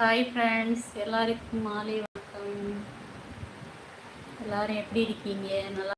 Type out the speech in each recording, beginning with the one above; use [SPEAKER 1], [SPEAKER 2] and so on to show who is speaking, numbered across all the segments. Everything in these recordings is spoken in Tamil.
[SPEAKER 1] ஹாய் ஃப்ரெண்ட்ஸ் எல்லாருக்கும் மாலை வணக்கம் எல்லாரும் எப்படி இருக்கீங்க நல்லா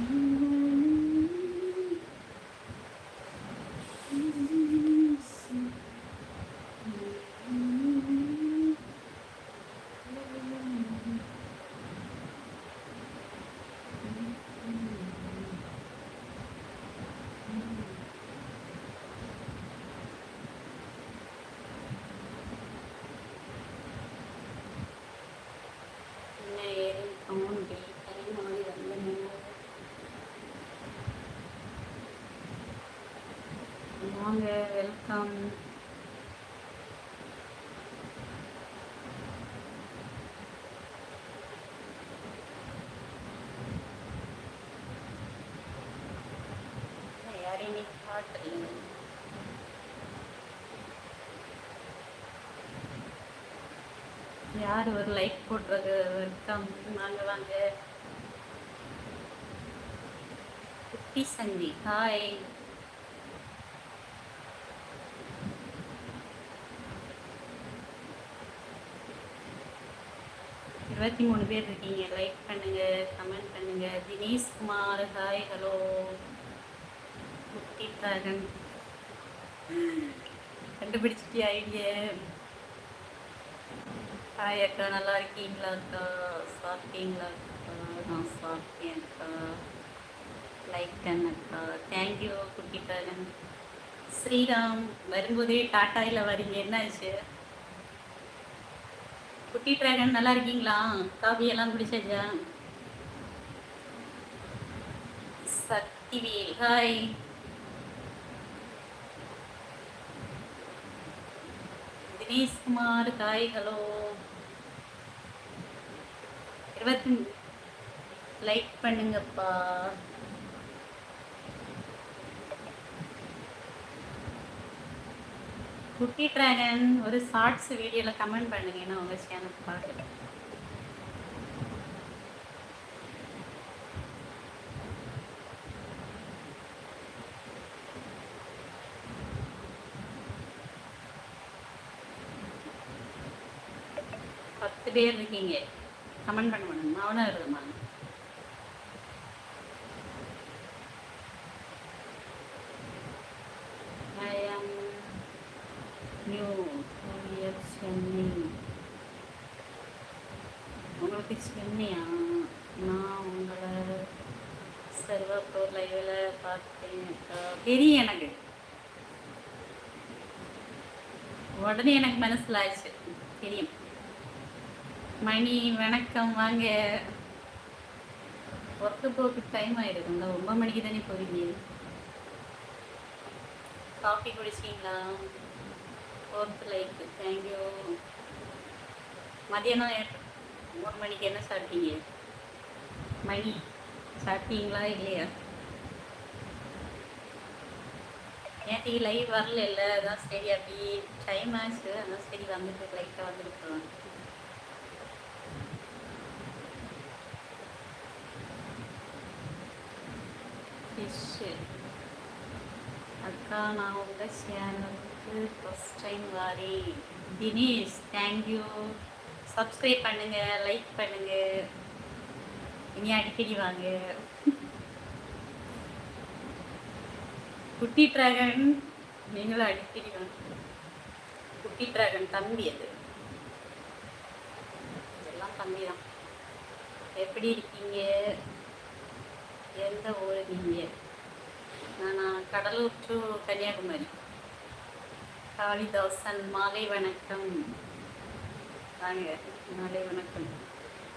[SPEAKER 1] Mm-hmm. um, யார் ஒரு லைக் போடுறது வெல்கம் வாங்க வாங்க குட்டி சந்தி ஹாய் இருபத்தி மூணு பேர் இருக்கீங்க லைக் பண்ணுங்கள் கமெண்ட் பண்ணுங்கள் தினேஷ்குமார் ஹாய் ஹலோ குட்டி கண்டுபிடிச்சிட்டியா ஐடியா ஹாய் அக்கா நல்லா இருக்கீங்களா அக்கா சாப்பிட்டீங்களா அக்கா நான் சாப்பிட்டேன் அக்கா லைக் டன் அக்கா தேங்க்யூ குட்டி டிராகன் ஸ்ரீராம் வரும்போதே டாட்டாயில் வரீங்க என்ன ஆச்சு குட்டி டிராகன் நல்லா இருக்கீங்களா காஃபியெல்லாம் குடிச்சாச்சா Sakthivel hi Dineshkumar hi hello இருபத்தி லைக் பண்ணுங்கப்பா குட்டி ட்ராகன் ஒரு ஷார்ட்ஸ் வீடியோவில் கமெண்ட் பண்ணுங்க நான் உங்கள் சேனல் பார்க்குறேன் பத்து பேர் இருக்கீங்க கமெண்ட் பண்ண முடியும் அவனாக இருக்குமா ஃபிக்ஸ் பண்ணியா நான் உங்களை சர்வப்போ லைவில் பார்த்தேன் தெரியும் எனக்கு உடனே எனக்கு மனசில் ஆச்சு தெரியும் மணி வணக்கம் வாங்க ஒர்க்கு போக்கு டைம் இந்த ஒம்பது மணிக்கு தானே போவீங்க காஃபி குடிச்சிங்களா ஃபோர்த் லைக் தேங்க்யூ மதியானம் ஒரு மணிக்கு என்ன சாப்பிட்டீங்க மணி சாப்பிட்டீங்களா இல்லையா நேற்று லைவ் வரல இல்லை அதான் சரி அப்படி டைம் ஆச்சு அதான் சரி வந்துட்டு லைட்டாக வந்துருக்குறோம் ஃபிஷ்ஷு அக்கா நான் உங்கள் சேனலுக்கு ஃபஸ்ட் டைம் வாரி தினேஷ் தேங்க்யூ சப்ஸ்கிரைப் பண்ணுங்கள் லைக் பண்ணுங்கள் இனி அடிக்கடி வாங்க குட்டி டிராகன் நீங்களும் அடிக்கடி வாங்க குட்டி டிராகன் தம்பி அது எல்லாம் தம்பி தான் எப்படி இருக்கீங்க எந்த ஊர் நீங்க நான் கடலூர் டு கன்னியாகுமரி காளிதாசன் மாலை வணக்கம் வாங்க நாளை வணக்கம்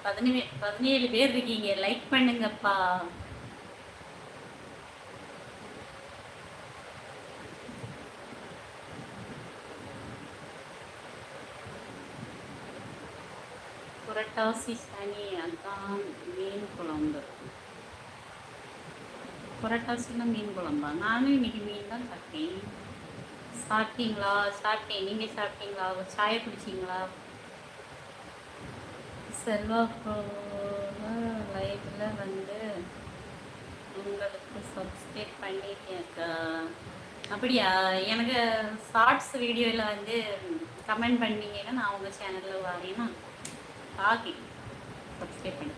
[SPEAKER 1] பதினே பதினேழு பேர் இருக்கீங்க லைக் பண்ணுங்கப்பா புரட்டாசி சனி அதுதான் மீன் குழம்பு புரட்டாசியில் மீன் குழம்பா நானும் இன்னைக்கு மீன் தான் சாப்பிட்டேன் சாப்பிட்டீங்களா சாப்பிட்டேன் நீங்கள் சாப்பிட்டீங்களா சாய குடிச்சிங்களா செல்வா லைவில் வந்து உங்களுக்கு சப்ஸ்கிரைப் பண்ணியிருக்கேன்க்கா அப்படியா எனக்கு ஷார்ட்ஸ் வீடியோவில் வந்து கமெண்ட் பண்ணீங்கன்னா நான் உங்கள் சேனலில் வரேன்னா பாக்கி சப்ஸ்கிரைப் பண்ணி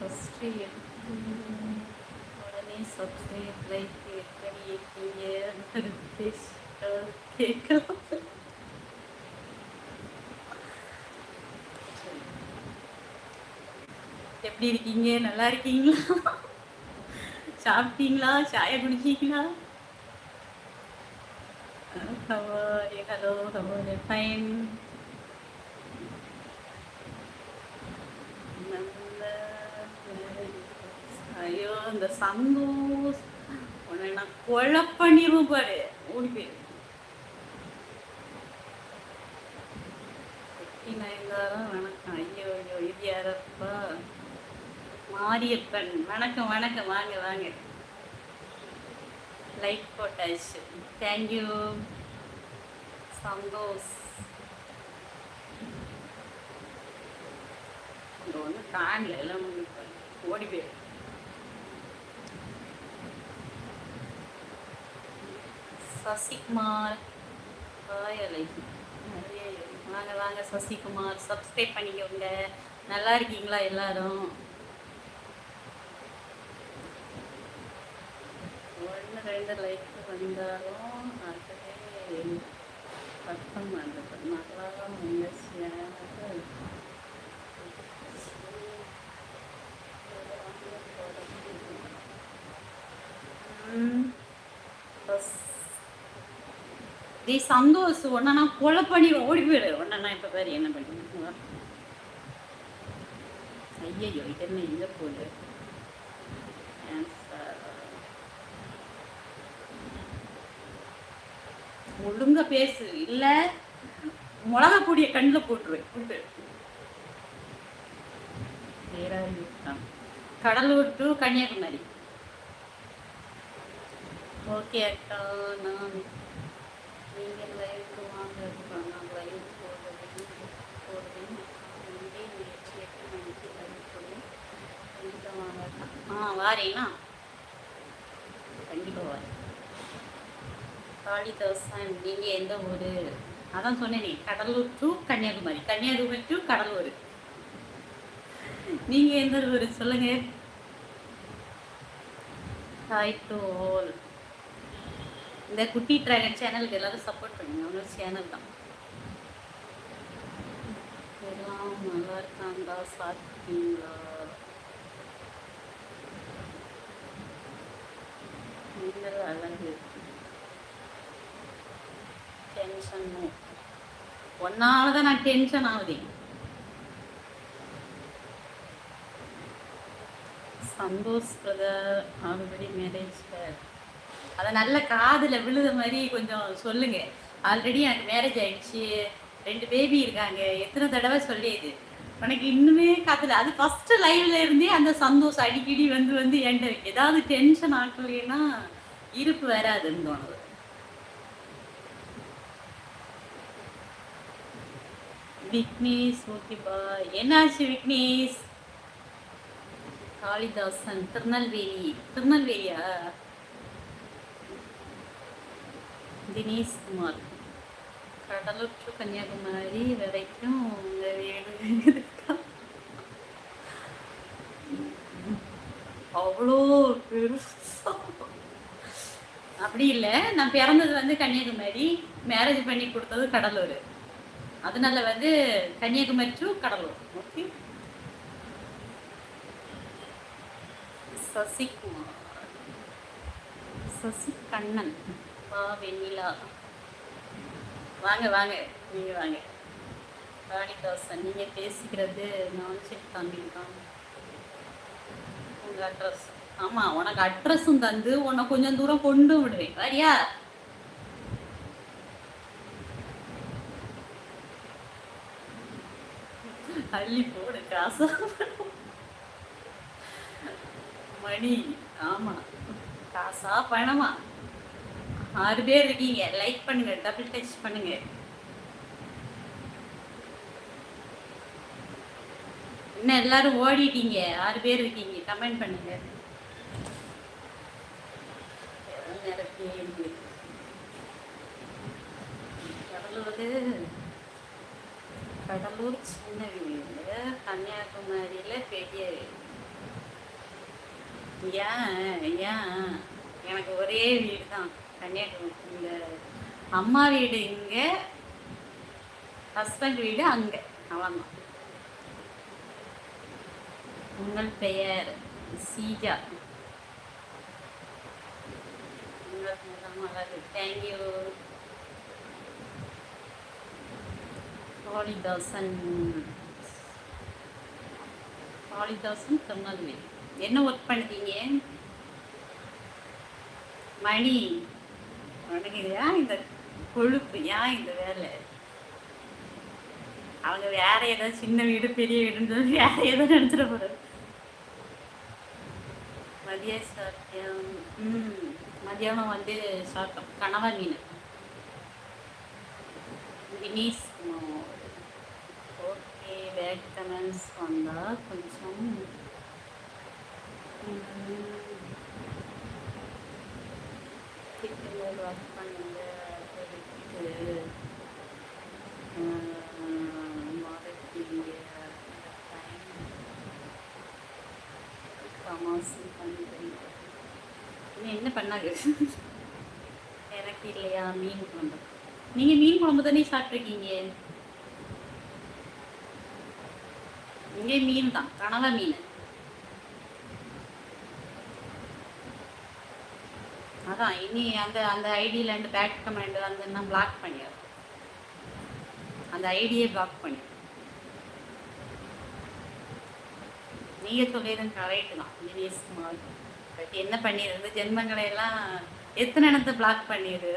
[SPEAKER 1] ஃபஸ்ட்டு உடனே சப்ஸ்கிரைப் லைக் எப்படி இருக்கீங்க எப்படி இருக்கீங்க நல்லா இருக்கீங்களா சாப்பிட்டீங்களா சாய குடிச்சீங்களா ஹலோ ஹலோ ஃபைன் ஐயோ இந்த சந்தோஷம் உன்னை நான் குழப்ப நிரூபாரு ஓடி போயிரு நயன்தாரம் வணக்கம் ஐயோ ஐயோ இது யாரப்பா மாரியப்பன் வணக்கம் வணக்கம் வாங்க வாங்க லைக் போட்டாச்சு தேங்க்யூ சந்தோஷ் இங்கே வந்து காணல எல்லாம் ஓடி போயிரு சசிகுமார் ஹாய் அலைக்கும் வாங்க வாங்க சசிகுமார் சப்ஸ்கிரைப் பண்ணிக்கோங்க நல்லா இருக்கீங்களா எல்லாரும் ஒன்று ரெண்டு வந்தாலும் நல்லா தி சந்தோஷம் ஒன்னா நான் கொலை பண்ணி ஓடி போயிடு ஒன்னா இப்போ பேர் என்ன பண்ணுறேன் ஐயோ என்ன இல்லை போடு ஒழுங்க பேசு இல்ல மிளகா கூடிய கண்ணில் போட்டுருவேன் கடலூர் டு கன்னியாகுமரி ஓகே அக்கா நான் நீங்கள் லைவுக்கு வாங்க பண்ணலாம் லைவ் போடுவேன் போடுவேன் ரெண்டே முயற்சி எட்டு கண்டிப்பாக வாங்க ஆ வாரேனா கண்டிப்பாக வாரேன் காளிதாசன் நீங்கள் எந்த ஊர் அதான் சொன்னேன் சொன்னேனே கடலூர் டு கன்னியாகுமரி கன்னியாகுமரி டு கடலூர் நீங்கள் எந்த ஊர் சொல்லுங்கள் ஹாய் டு ஆல் இந்த குட்டி ட்ராகன் சேனலுக்கு எல்லாரும் சப்போர்ட் பண்ணுங்க அவங்க சேனல் தான் எல்லாம் நல்லா இருக்காங்களா சாப்பிட்டீங்களா நீங்கள் அழகு டென்ஷன் ஒன்னால தான் நான் டென்ஷன் ஆகுதே சந்தோஷ் பிரதர் ஆல்ரெடி மேரேஜ் அதை நல்ல காதில் விழுத மாதிரி கொஞ்சம் சொல்லுங்கள் ஆல்ரெடி எனக்கு மேரேஜ் ஆயிடுச்சு ரெண்டு பேபி இருக்காங்க எத்தனை தடவை சொல்லியது உனக்கு இன்னுமே காத்துல அது ஃபர்ஸ்ட் லைவ்ல இருந்தே அந்த சந்தோஷம் அடிக்கடி வந்து வந்து என்ட ஏதாவது டென்ஷன் ஆக்கலைன்னா இருப்பு வராதுன்னு தோணுது விக்னேஷ் ஓகேப்பா என்னாச்சு விக்னேஷ் காளிதாசன் திருநெல்வேலி திருநெல்வேலியா தினேஷ் குமார் கடலூர் டு கன்னியாகுமரி வரைக்கும் அவ்வளோ பெருசா அப்படி இல்லை நான் பிறந்தது வந்து கன்னியாகுமரி மேரேஜ் பண்ணி கொடுத்தது கடலூர் அதனால வந்து கன்னியாகுமரி டு கடலூர் ஓகே சசிகுமார் சசி கண்ணன் பா வெண்ணிலா வாங்க வாங்க நீங்கள் வாங்க ராணிதாசன் நீங்க பேசிக்கிறது நான் சரி தமிழ் தான் உங்க அட்ரஸ் ஆமாம் உனக்கு அட்ரஸும் தந்து உன்னை கொஞ்சம் தூரம் கொண்டு விடுவேன் வரியா அள்ளி போடு காசு மணி ஆமா காசா பணமா ஆறு பேர் இருக்கீங்க லைக் பண்ணுங்க டபுள் டச் பண்ணுங்க என்ன எல்லாரும் ஓடிட்டீங்க ஆறு பேர் இருக்கீங்க கமெண்ட் பண்ணுங்க கடலூர் கடலூர் சின்ன வீடு கன்னியாகுமரியில் பெரிய ஏன் ஏன் எனக்கு ஒரே வீடு தான் கன்னியாகுமரி இந்த அம்மா வீடு இங்கே ஹஸ்பண்ட் வீடு அங்கே அவ்வளோதான் உங்கள் பெயர் சீஜா என்ன ஒர்க் பண்ணுறீங்க மணி உனக்கு ஏன் இந்த கொழுப்பு ஏன் இந்த வேலை அவங்க வேற ஏதாவது சின்ன வீடு பெரிய வீடுன்னு வேற ஏதோ நினச்சிட போகிறது மதிய சாப்பிட்டேன் மதியானம் வந்து சாப்பிட்டோம் கனவா மீன் வினீஸ் ஓகே பேக் வந்தால் கொஞ்சம் ஹஸ்பண்ட் இன்னும் என்ன பண்ணாங்க எனக்கு இல்லையா மீன் குழம்பு நீங்கள் மீன் குழம்பு தானே சாப்பிட்ருக்கீங்க இங்கே மீன் தான் கனவா மீன் அதான் இனி அந்த அந்த ஐடியிலேருந்து பேட் கமெண்ட் வந்து பிளாக் பண்ணிடு அந்த ஐடியை பிளாக் பண்ணி நீங்கள் சொல்லியதும் கரெக்டு தான் தினேஷ்குமார் பட் என்ன பண்ணிடுறது ஜென்மங்களை எல்லாம் எத்தனை இடத்த பிளாக் பண்ணிடு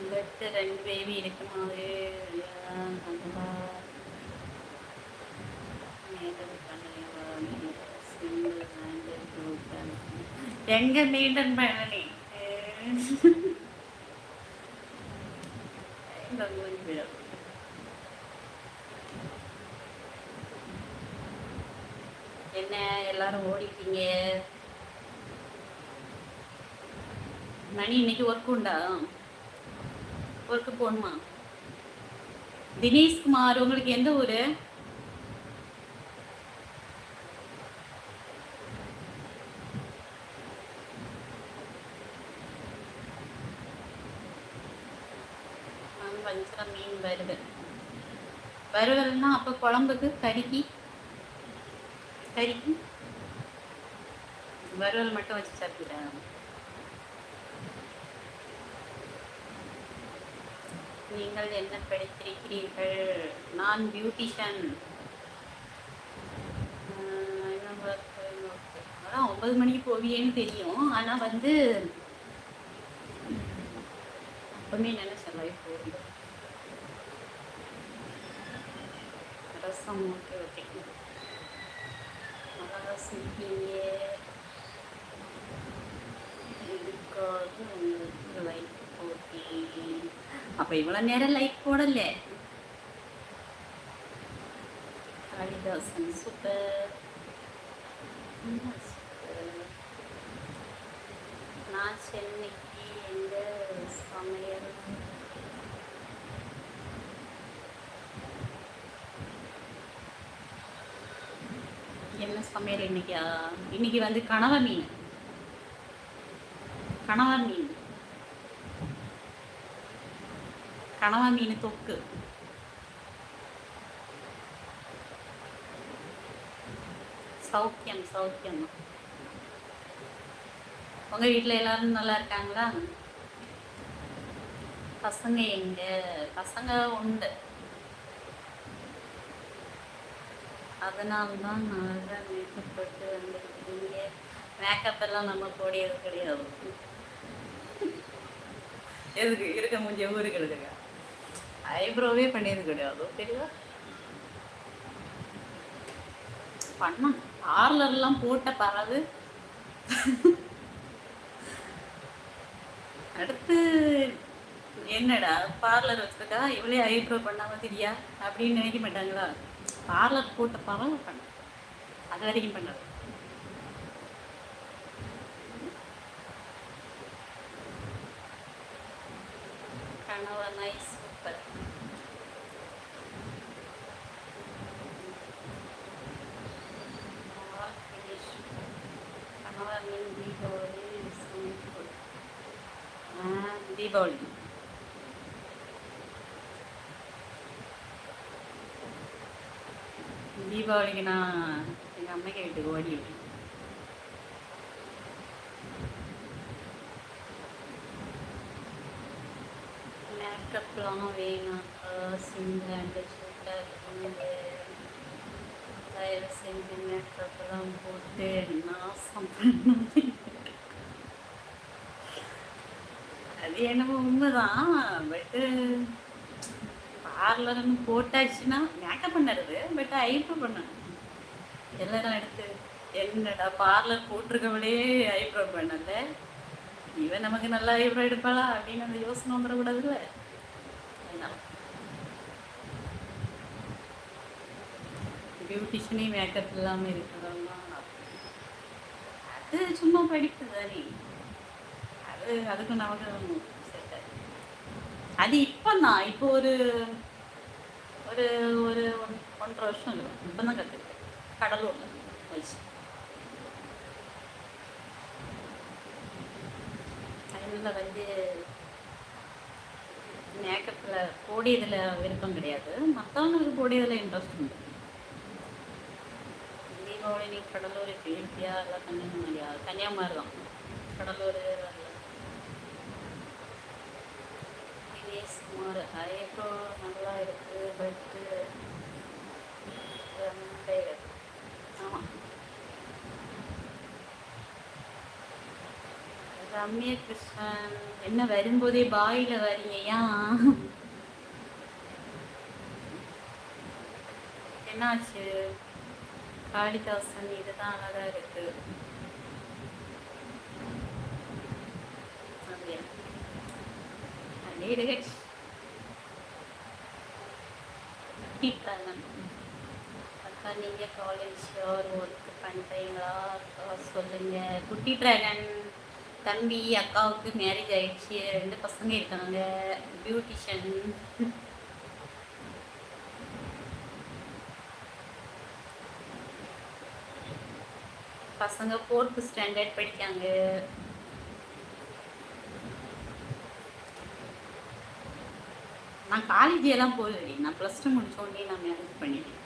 [SPEAKER 1] ஐம்பத்து ரெண்டு பேபி இருக்குமாறு எங்க மெயின்டைன் பண்ணனே என்ன எல்லாரும் ஓடிட்டீங்க மணி இன்னைக்கு ஒர்க் உண்டா ஒர்க்கு போகணுமா தினேஷ்குமார் உங்களுக்கு எந்த ஊரு வறுவல் வறுவல்னால் அப்போ குழம்புக்கு கருகி கருகி வறுவல் மட்டும் வச்சு சாப்பிடுறாங்க நீங்கள் என்ன படித்திருக்கிறீர்கள் நான் பியூட்டிஷன் அதான் ஒன்பது மணிக்கு போவியேன்னு தெரியும் ஆனால் வந்து அப்பவுமே என்னென்ன செலவு போகிறோம் ரசம் ஓகே ஓகே மிளகாசம் இங்கே இதுக்காக உங்களுக்கு லைக் போட்டேன் அப்போ இவ்வளோ நேரம் லைக் போடலை காளிதாசன் சூப்பர் நான் சென்னை சமையல் இன்னைக்கு இன்னைக்கு வந்து கணவ மீன் கணவ மீன் கணவ மீன் தொக்கு சௌக்கியம் சௌக்கியம் உங்க வீட்டில் எல்லாரும் நல்லா இருக்காங்களா பசங்க எங்க பசங்க உண்டு அதனால தான் நல்லா மேக்கப் போட்டு வந்துருக்கீங்க மேக்கப் எல்லாம் நம்ம போடியது கிடையாது எதுக்கு இருக்க முடிஞ்ச ஊருக்கு ஐப்ரோவே பண்ணியது கிடையாது தெரியுதா பண்ண பார்லர்லாம் போட்ட பறவு அடுத்து என்னடா பார்லர் வச்சுருக்கா இவளே ஐப்ரோ பண்ணாமல் தெரியா அப்படின்னு நினைக்க மாட்டாங்களா ஸ்கார்லட் போட்ட பறவை பண்ணது அது வரைக்கும் பண்ணது கணவனாய் சூப்பர் கணவன் தீபாவளி தீபாவளி தீபாவளிக்கு நான் எங்கள் அம்மைக்கு வீட்டுக்கு ஓடி விட்டேன் மேக்கப்லாம் வேணும் சிங்கண்டு சூட்டாக இருக்குது தயவு செஞ்சு மேக்கப்லாம் போட்டு நாசம் பண்ண அது என்னமோ உண்மைதான் பட்டு பார்லர்னு போட்டாச்சுன்னா மேக்கப் பண்ணுறது பட் ஐப்ரோ பண்ணணும் எல்லாரும் எடுத்து என்னடா பார்லர் போட்டிருக்கவளே ஐப்ரோ பண்ணல இவன் நமக்கு நல்லா ஐப்ரோ எடுப்பாளா அப்படின்னு அந்த யோசனை வந்துடக்கூடாதுல்ல இல்லை பியூட்டிஷனே மேக்கப் இல்லாமல் இருக்கிறதெல்லாம் அது சும்மா படிப்பு தானே அது அதுக்கு நமக்கு அது இப்போ தான் இப்போ ஒரு ஒரு ஒரு ഒരു ഒരു ഒന്നര വർഷമല്ലോ ഇപ്പം കത്തിരിക്ക കടലുണ്ട് വഹിച്ചു அதில் வந்து மேக்கப்பில் போடியதில் விருப்பம் கிடையாது மற்றவங்களுக்கு போடியதில் இன்ட்ரெஸ்ட் உண்டு தீபாவளி கடலூர் இப்படி இயற்கையாக எல்லாம் கன்னியாகுமரி கன்னியாகுமரி தான் கடலூர் ஒரு ஐப்ரோ நல்லா இருக்கு பட்டு ஆமாம் ரம்யா கிருஷ்ணன் என்ன வரும்போதே பாயில் வரீங்கயா என்னாச்சு காளிதாசன் இதுதான் அழகா இருக்கு அப்படியா அக்கா நீங்கள் ஒர்க்கு பண்ணுறீங்களா சொல்லுங்கள் குட்டி ட்ராகன் தம்பி அக்காவுக்கு மேரேஜ் ஆயிடுச்சு ரெண்டு பசங்க இருக்காங்க பியூட்டிஷியன் பசங்க ஃபோர்த்து ஸ்டாண்டர்ட் படிக்காங்க நான் காலேஜ் எல்லாம் போகலடி நான் ப்ளஸ் டூ முடிச்ச உடனே நான் மேரேஜ் பண்ணிட்டேன்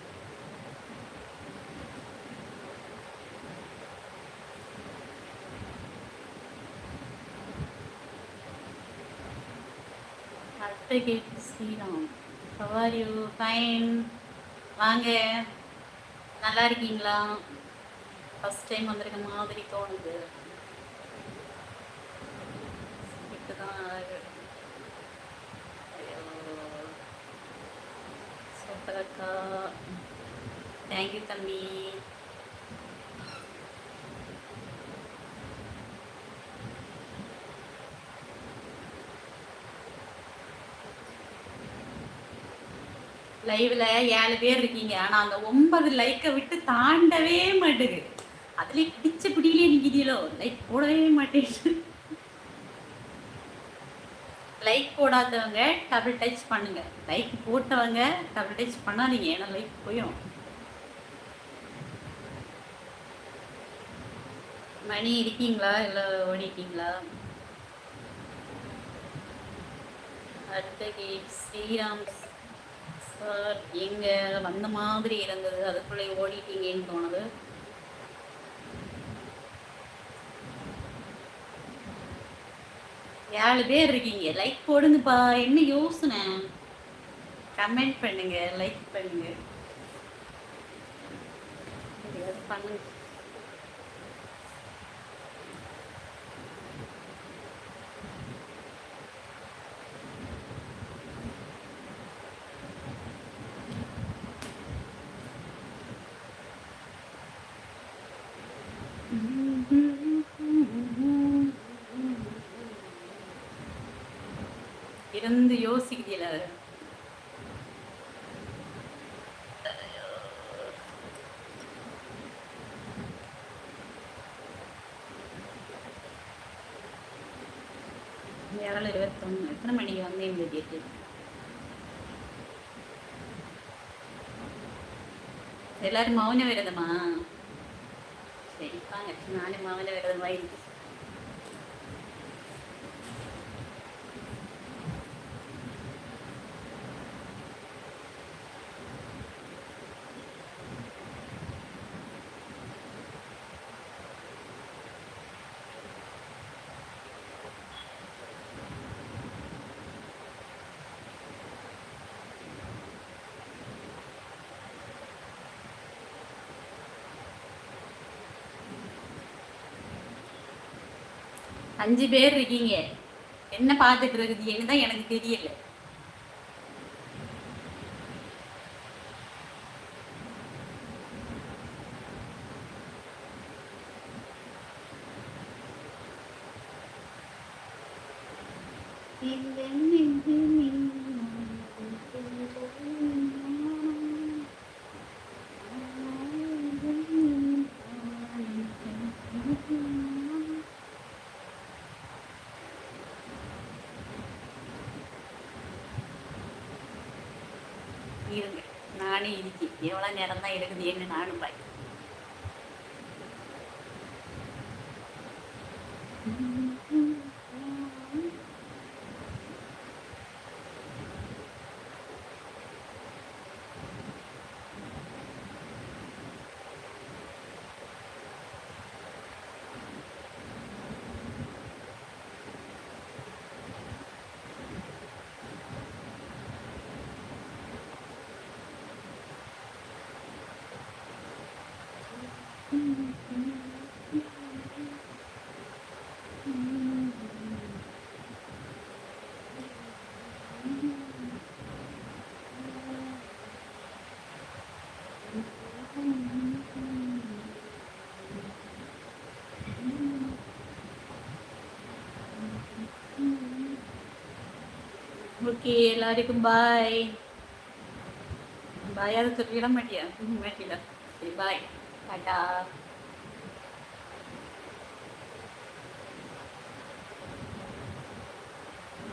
[SPEAKER 1] advocate Sriram how are you fine வாங்க நல்லா இருக்கீங்களா ஃபஸ்ட் டைம் வந்திருக்க மாதிரி தோணுது இப்போ தான் அழகு பழக்கா தேங்க்யூ தம்பி லைவ்ல ஏழு பேர் இருக்கீங்க ஆனா அந்த ஒன்பது லைக்கை விட்டு தாண்டவே மாட்டேங்குது அதுலயே பிடிச்ச பிடியிலே நிக்கிறீங்களோ லைக் போடவே மாட்டேங்குது லைக் போடாதவங்க டபுள் டச் பண்ணுங்கள் லைக் போட்டவங்க டபுள் டச் பண்ணாதீங்க ஏன்னா லைக் போயிடும் மணி இருக்கீங்களா இல்லை ஓடிட்டீங்களா அடுத்த கேட் ஸ்ரீராம் சார் எங்க வந்த மாதிரி இருந்தது அதுக்குள்ளே ஓடிட்டீங்கன்னு தோணுது ஏழு பேர் இருக்கீங்க லைக் போடுங்கப்பா என்ன யோசனை கமெண்ட் பண்ணுங்க லைக் பண்ணுங்க பண்ணுங்க இருந்து யோசிக்கிறீல எத்தனை மணிக்கு வந்தேன் கேட்டு எல்லாரும் மௌன விரதமா சரி நானும் மௌன விரதமா இருக்கு அஞ்சு பேர் இருக்கீங்க என்ன பார்த்துட்டு இருக்குதுன்னு தான் எனக்கு தெரியல Thank நானே இருக்கி எவ்வளோ நேரம் தான் எடுக்குது என்ன நானும் பாய் ഓക്കെ എല്ലാവർക്കും ബായ് ബായ് അത് ചെറിയിടാൻ വേണ്ടിയാ വേണ്ടിയില്ല ബായ് ടാറ്റാ